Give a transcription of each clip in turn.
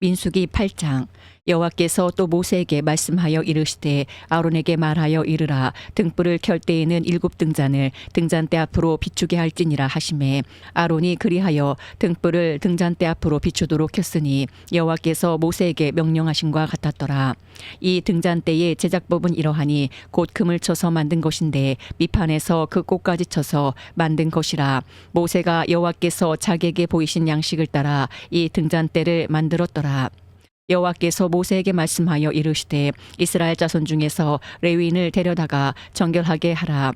민수기 8장 여호와께서 또 모세에게 말씀하여 이르시되 아론에게 말하여 이르라. 등불을 켤 때에는 일곱 등잔을 등잔대 앞으로 비추게 할지니라 하심에 아론이 그리하여 등불을 등잔대 앞으로 비추도록 켰으니 여호와께서 모세에게 명령하신 과 같았더라 이 등잔대의 제작법은 이러하니 곧 금을 쳐서 만든 것인데 밑판에서 그 꽃까지 쳐서 만든 것이라 모세가 여호와께서 자기에게 보이신 양식을 따라 이 등잔대를 만들었더라 여호와께서 모세에게 말씀하여 이르시되 이스라엘 자손 중에서 레위인을 데려다가 정결하게 하라.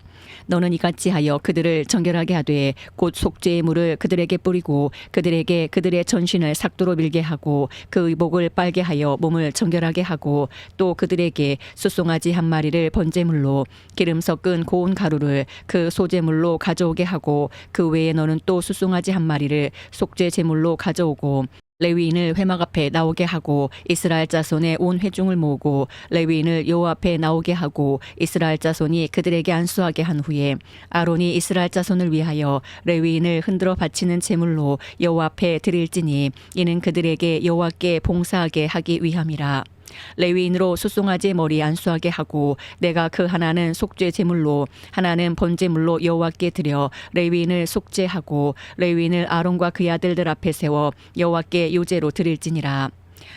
너는 이같이 하여 그들을 정결하게 하되 곧 속죄의 물을 그들에게 뿌리고 그들에게 그들의 전신을 삭도로 밀게 하고 그 의복을 빨게 하여 몸을 정결하게 하고 또 그들에게 수송아지 한 마리를 번제물로 기름 섞은 고운 가루를 그 소제물로 가져오게 하고 그 외에 너는 또 수송아지 한 마리를 속죄 제물로 가져오고 레위인을 회막 앞에 나오게 하고 이스라엘 자손의 온 회중을 모으고 레위인을 여호와 앞에 나오게 하고 이스라엘 자손이 그들에게 안수하게 한 후에 아론이 이스라엘 자손을 위하여 레위인을 흔들어 바치는 제물로 여호와 앞에 드릴지니 이는 그들에게 여호와께 봉사하게 하기 위함이라. 레위인으로 수송아지 머리 안수하게 하고 내가 그 하나는 속죄 제물로 하나는 번제물로 여호와께 드려 레위인을 속죄하고 레위인을 아론과 그의 아들들 앞에 세워 여호와께 요제로 드릴지니라.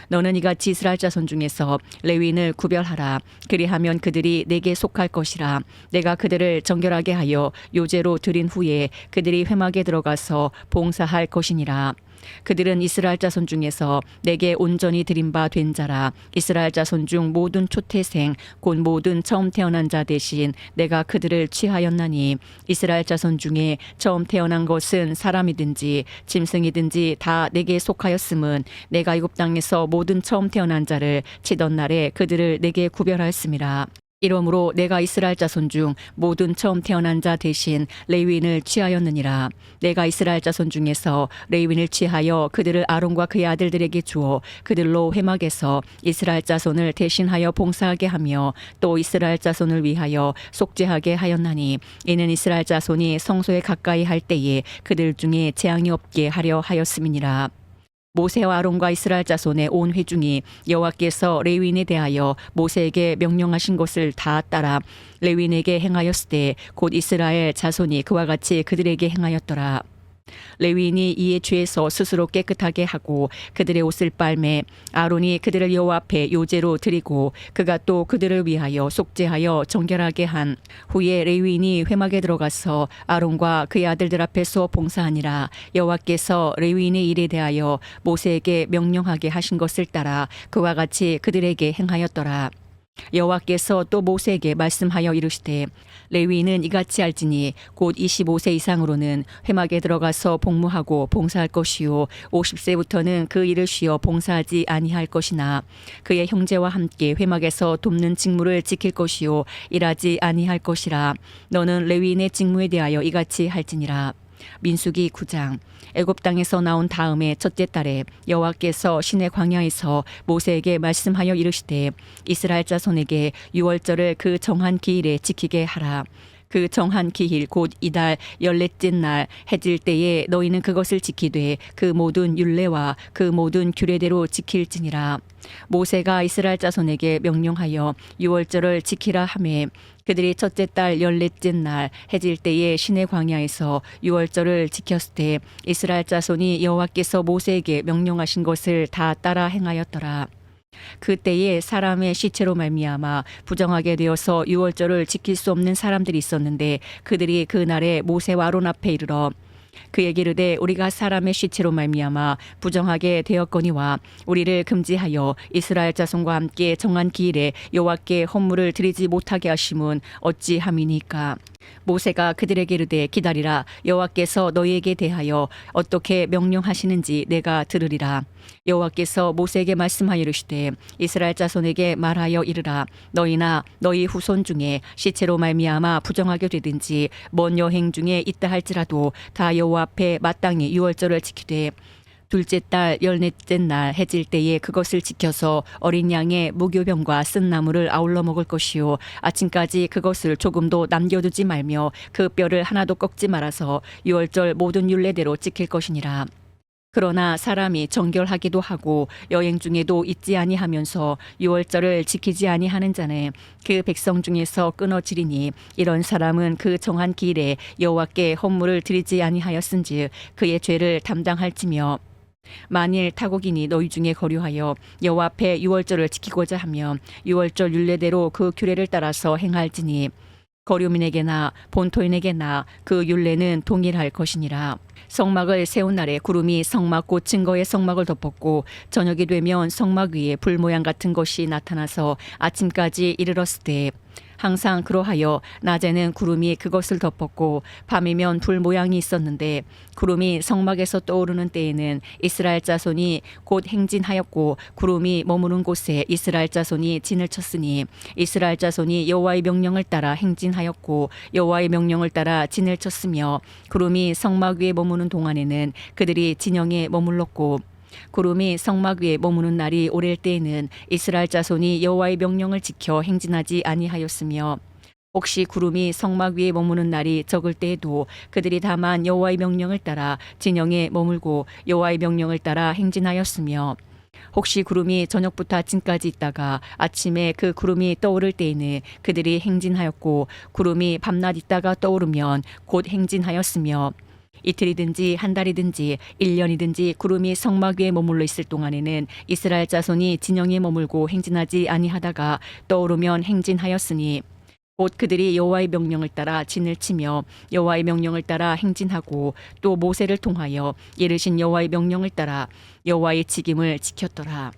너는 이같이 이스라엘 자손 중에서 레위인을 구별하라. 그리하면 그들이 내게 속할 것이라. 내가 그들을 정결하게 하여 요제로 드린 후에 그들이 회막에 들어가서 봉사할 것이니라 그들은 이스라엘 자손 중에서 내게 온전히 드린 바 된 자라. 이스라엘 자손 중 모든 초태생 곧 모든 처음 태어난 자 대신 내가 그들을 취하였나니. 이스라엘 자손 중에 처음 태어난 것은 사람이든지 짐승이든지 다 내게 속하였음은 내가 이굽 땅에서 모든 처음 태어난 자를 치던 날에 그들을 내게 구별하였음이라 이러므로 내가 이스라엘 자손 중 모든 처음 태어난 자 대신 레위인을 취하였느니라. 내가 이스라엘 자손 중에서 레위인을 취하여 그들을 아론과 그의 아들들에게 주어 그들로 회막에서 이스라엘 자손을 대신하여 봉사하게 하며 또 이스라엘 자손을 위하여 속죄하게 하였나니 이는 이스라엘 자손이 성소에 가까이 할 때에 그들 중에 재앙이 없게 하려 하였음이니라. 모세와 아론과 이스라엘 자손의 온 회중이 여호와께서 레위인에 대하여 모세에게 명령하신 것을 다 따라 레위인에게 행하였을 때 곧 이스라엘 자손이 그와 같이 그들에게 행하였더라. 레위인이 이에 죄에서 스스로 깨끗하게 하고 그들의 옷을 빨매 아론이 그들을 여호와 앞에 요제로 드리고 그가 또 그들을 위하여 속죄하여 정결하게 한 후에 레위인이 회막에 들어가서 아론과 그의 아들들 앞에서 봉사하니라 여호와께서 레위인의 일에 대하여 모세에게 명령하게 하신 것을 따라 그와 같이 그들에게 행하였더라. 여호와께서 또 모세에게 말씀하여 이르시되 레위인은 이같이 할지니 곧 25세 이상으로는 회막에 들어가서 복무하고 봉사할 것이요 50세부터는 그 일을 쉬어 봉사하지 아니할 것이나 그의 형제와 함께 회막에서 돕는 직무를 지킬 것이요 일하지 아니할 것이라. 너는 레위인의 직무에 대하여 이같이 할지니라 민수기 9장. 애굽 땅에서 나온 다음에 첫째 달에 여호와께서 신의 광야에서 모세에게 말씀하여 이르시되 이스라엘 자손에게 유월절을 그 정한 기일에 지키게 하라. 그 정한 기일 곧 이달 열넷째 날 해질 때에 너희는 그것을 지키되 그 모든 율례와 그 모든 규례대로 지킬지니라. 모세가 이스라엘 자손에게 명령하여 유월절을 지키라 하매 그들이 첫째 달 열넷째 날 해질 때에 신의 광야에서 유월절을 지켰을 때 이스라엘 자손이 여호와께서 모세에게 명령하신 것을 다 따라 행하였더라. 그때에 사람의 시체로 말미암아 부정하게 되어서 유월절을 지킬 수 없는 사람들이 있었는데 그들이 그 날에 모세와 아론 앞에 이르러 그에게 이르되 우리가 사람의 시체로 말미암아 부정하게 되었거니와 우리를 금지하여 이스라엘 자손과 함께 정한 기일에 여호와께 헌물을 드리지 못하게 하심은 어찌함이니까? 모세가 그들에게 이르되 기다리라. 여호와께서 너희에게 대하여 어떻게 명령하시는지 내가 들으리라. 여호와께서 모세에게 말씀하여 이르시되 이스라엘 자손에게 말하여 이르라. 너희나 너희 후손 중에 시체로 말미암아 부정하게 되든지 먼 여행 중에 있다 할지라도 다 여호와 앞에 마땅히 유월절을 지키되 둘째 달 열넷째 날 해질 때에 그것을 지켜서 어린 양의 무교병과 쓴 나무를 아울러 먹을 것이요 아침까지 그것을 조금도 남겨두지 말며 그 뼈를 하나도 꺾지 말아서 유월절 모든 율례대로 지킬 것이니라. 그러나 사람이 정결하기도 하고 여행 중에도 잊지 아니하면서 유월절을 지키지 아니하는 자는 그 백성 중에서 끊어지리니 이런 사람은 그 정한 길에 여호와께 헌물을 드리지 아니하였은즉 그의 죄를 담당할지며 만일 타국인이 너희 중에 거류하여 여호와 앞에 유월절을 지키고자 하면 유월절 율례대로 그 규례를 따라서 행할지니 거류민에게나 본토인에게나 그 율례는 동일할 것이니라. 성막을 세운 날에 구름이 성막 곧 증거의 성막을 덮었고 저녁이 되면 성막 위에 불 모양 같은 것이 나타나서 아침까지 이르렀을 때 항상 그러하여 낮에는 구름이 그것을 덮었고 밤이면 불 모양이 있었는데 구름이 성막에서 떠오르는 때에는 이스라엘 자손이 곧 행진하였고 구름이 머무는 곳에 이스라엘 자손이 진을 쳤으니 이스라엘 자손이 여호와의 명령을 따라 행진하였고 여호와의 명령을 따라 진을 쳤으며 구름이 성막 위에 머무는 동안에는 그들이 진영에 머물렀고 구름이 성막 위에 머무는 날이 오랠 때에는 이스라엘 자손이 여호와의 명령을 지켜 행진하지 아니하였으며 혹시 구름이 성막 위에 머무는 날이 적을 때에도 그들이 다만 여호와의 명령을 따라 진영에 머물고 여호와의 명령을 따라 행진하였으며 혹시 구름이 저녁부터 아침까지 있다가 아침에 그 구름이 떠오를 때에는 그들이 행진하였고 구름이 밤낮 있다가 떠오르면 곧 행진하였으며 이틀이든지 한 달이든지 일년이든지 구름이 성막 위에 머물러 있을 동안에는 이스라엘 자손이 진영에 머물고 행진하지 아니하다가 떠오르면 행진하였으니 곧 그들이 여호와의 명령을 따라 진을 치며 여호와의 명령을 따라 행진하고 또 모세를 통하여 예르신 여호와의 명령을 따라 여호와의 직임을 지켰더라.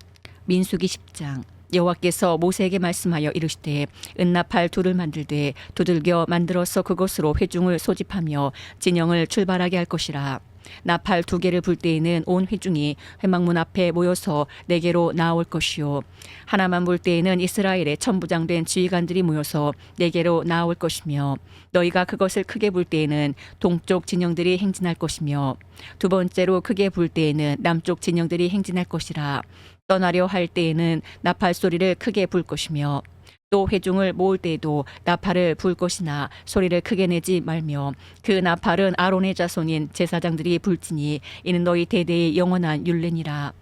민수기 10장 여호와께서 모세에게 말씀하여 이르시되 은나팔 둘을 만들되 두들겨 만들어서 그것으로 회중을 소집하며 진영을 출발하게 할 것이라. 나팔 두 개를 불 때에는 온 회중이 회막문 앞에 모여서 네개로 나올 것이요 하나만 불 때에는 이스라엘의 천부장된 지휘관들이 모여서 네개로 나올 것이며 너희가 그것을 크게 불 때에는 동쪽 진영들이 행진할 것이며 두 번째로 크게 불 때에는 남쪽 진영들이 행진할 것이라 떠나려 할 때에는 나팔 소리를 크게 불 것이며 또 회중을 모을 때에도 나팔을 불 것이나 소리를 크게 내지 말며 그 나팔은 아론의 자손인 제사장들이 불지니 이는 너희 대대의 영원한 율례니라.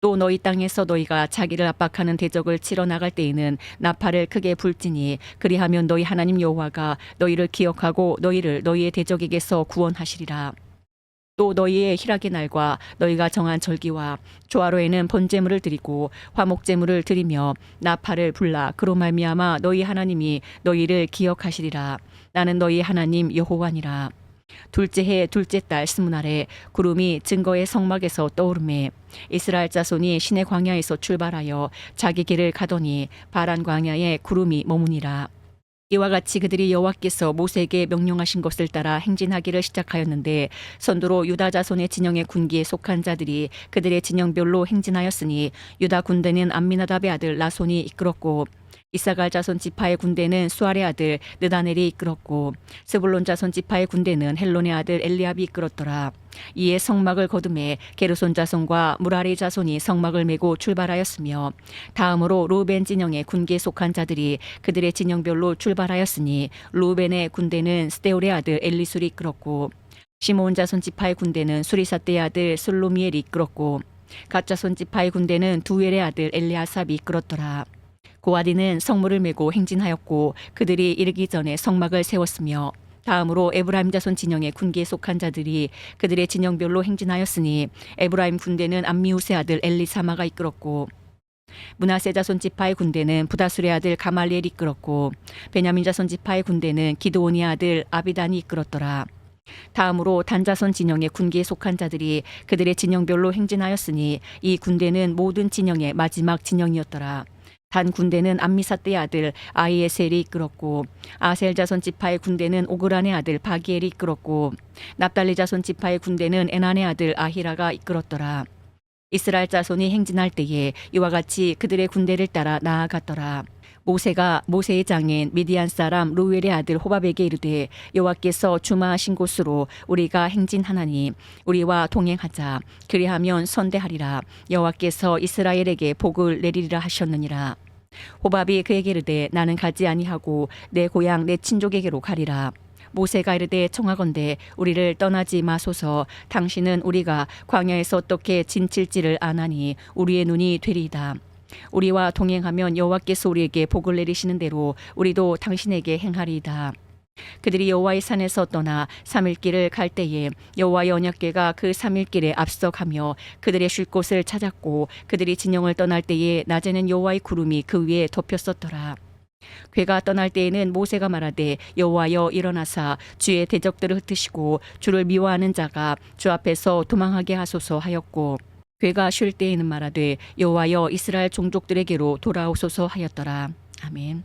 또 너희 땅에서 너희가 자기를 압박하는 대적을 치러 나갈 때에는 나팔을 크게 불지니 그리하면 너희 하나님 여호와가 너희를 기억하고 너희를 너희의 대적에게서 구원하시리라. 또 너희의 희락의 날과 너희가 정한 절기와 조화로에는 번제물을 드리고 화목제물을 드리며 나팔을 불라. 그로 말미암아 너희 하나님이 너희를 기억하시리라. 나는 너희 하나님 여호와니라. 둘째 해 둘째 달 스무날에 구름이 증거의 성막에서 떠오르매 이스라엘 자손이 신의 광야에서 출발하여 자기 길을 가더니 바란 광야에 구름이 머무니라 이와 같이 그들이 여호와께서 모세에게 명령하신 것을 따라 행진하기를 시작하였는데 선두로 유다 자손의 진영의 군기에 속한 자들이 그들의 진영별로 행진하였으니 유다 군대는 암미나답의 아들 라손이 이끌었고 이사갈 자손 지파의 군대는 수알의 아들 느다넬이 이끌었고 스불론 자손 지파의 군대는 헬론의 아들 엘리압이 이끌었더라. 이에 성막을 거둠에 게르손 자손과 무라리 자손이 성막을 메고 출발하였으며 다음으로 루벤 진영의 군기에 속한 자들이 그들의 진영별로 출발하였으니 루벤의 군대는 스테올의 아들 엘리술이 이끌었고 시몬 자손 지파의 군대는 수리사떼의 아들 슬로미엘이 이끌었고 가짜 손 지파의 군대는 두엘의 아들 엘리아삽이 이끌었더라. 고아디는 성물을 메고 행진하였고 그들이 이르기 전에 성막을 세웠으며 다음으로 에브라임 자손 진영의 군기에 속한 자들이 그들의 진영별로 행진하였으니 에브라임 군대는 암미우스의 아들 엘리사마가 이끌었고 문하세 자손 지파의 군대는 부다술의 아들 가말리엘이 이끌었고 베냐민 자손 지파의 군대는 기드온의 아들 아비단이 이끌었더라. 다음으로 단자손 진영의 군기에 속한 자들이 그들의 진영별로 행진하였으니 이 군대는 모든 진영의 마지막 진영이었더라. 단 군대는 암미사떼의 아들 아이에셀이 이끌었고 아셀 자손 지파의 군대는 오그란의 아들 바기엘이 이끌었고 납달리 자손 지파의 군대는 에난의 아들 아히라가 이끌었더라. 이스라엘 자손이 행진할 때에 이와 같이 그들의 군대를 따라 나아갔더라. 모세가 모세의 장인 미디안 사람 루엘의 아들 호밥에게 이르되 여호와께서 주마하신 곳으로 우리가 행진하나니 우리와 동행하자. 그리하면 선대하리라. 여호와께서 이스라엘에게 복을 내리리라 하셨느니라. 호밥이 그에게 이르되 나는 가지 아니하고 내 고향 내 친족에게로 가리라. 모세가 이르되 청하건대 우리를 떠나지 마소서. 당신은 우리가 광야에서 어떻게 진칠지를 아나니 우리의 눈이 되리이다. 우리와 동행하면 여호와께서 우리에게 복을 내리시는 대로 우리도 당신에게 행하리이다. 그들이 여호와의 산에서 떠나 삼일 길을 갈 때에 여호와의 언약궤가 그 삼일 길에 앞서가며 그들의 쉴 곳을 찾았고 그들이 진영을 떠날 때에 낮에는 여호와의 구름이 그 위에 덮였었더라. 괴가 떠날 때에는 모세가 말하되 여호와여 일어나사 주의 대적들을 흩으시고 주를 미워하는 자가 주 앞에서 도망하게 하소서 하였고 괴가 쉴 때에는 말하되 여호와여 이스라엘 종족들에게로 돌아오소서 하였더라. 아멘.